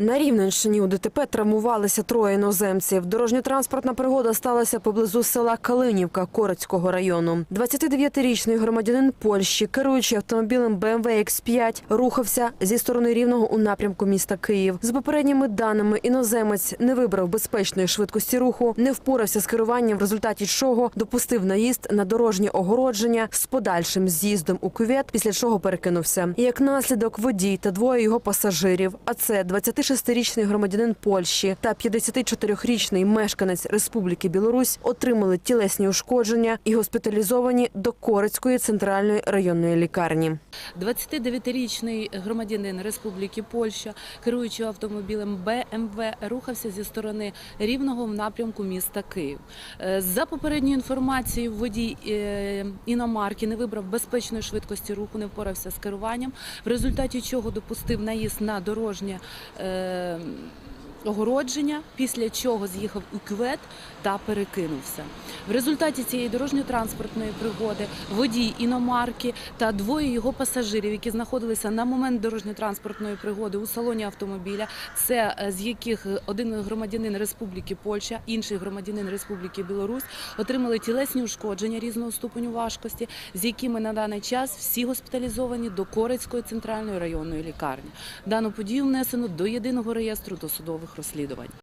На Рівненщині у ДТП травмувалися троє іноземців. Дорожньо-транспортна пригода сталася поблизу села Калинівка Корецького району. 29-річний громадянин Польщі, керуючи автомобілем BMW X5, рухався зі сторони рівного у напрямку міста Київ. За попередніми даними, іноземець не вибрав безпечної швидкості руху, не впорався з керуванням, в результаті чого допустив наїзд на дорожнє огородження з подальшим з'їздом у кювет, після чого перекинувся. Як наслідок водій та двоє його пасажирів, а це 26-річний громадянин Польщі та 54-річний мешканець Республіки Білорусь, отримали тілесні ушкодження і госпіталізовані до Корецької центральної районної лікарні. 29-річний громадянин Республіки Польща, керуючи автомобілем БМВ, рухався зі сторони Рівного в напрямку міста Київ. Е, За попередньою інформацією, водій е, іномарки не вибрав безпечної швидкості руху, не впорався з керуванням, в результаті чого допустив наїзд на дорожнє. uh, Огородження, після чого з'їхав у кювет та перекинувся. В результаті цієї дорожньо-транспортної пригоди водій іномарки та двоє його пасажирів, які знаходилися на момент дорожньо-транспортної пригоди у салоні автомобіля, це е, з яких один громадянин Республіки Польща, інший громадянин Республіки Білорусь, отримали тілесні ушкодження різного ступеню важкості, з якими на даний час всі госпіталізовані до Корецької центральної районної лікарні. Дану подію внесено до єдиного реєстру досудових розслідувань.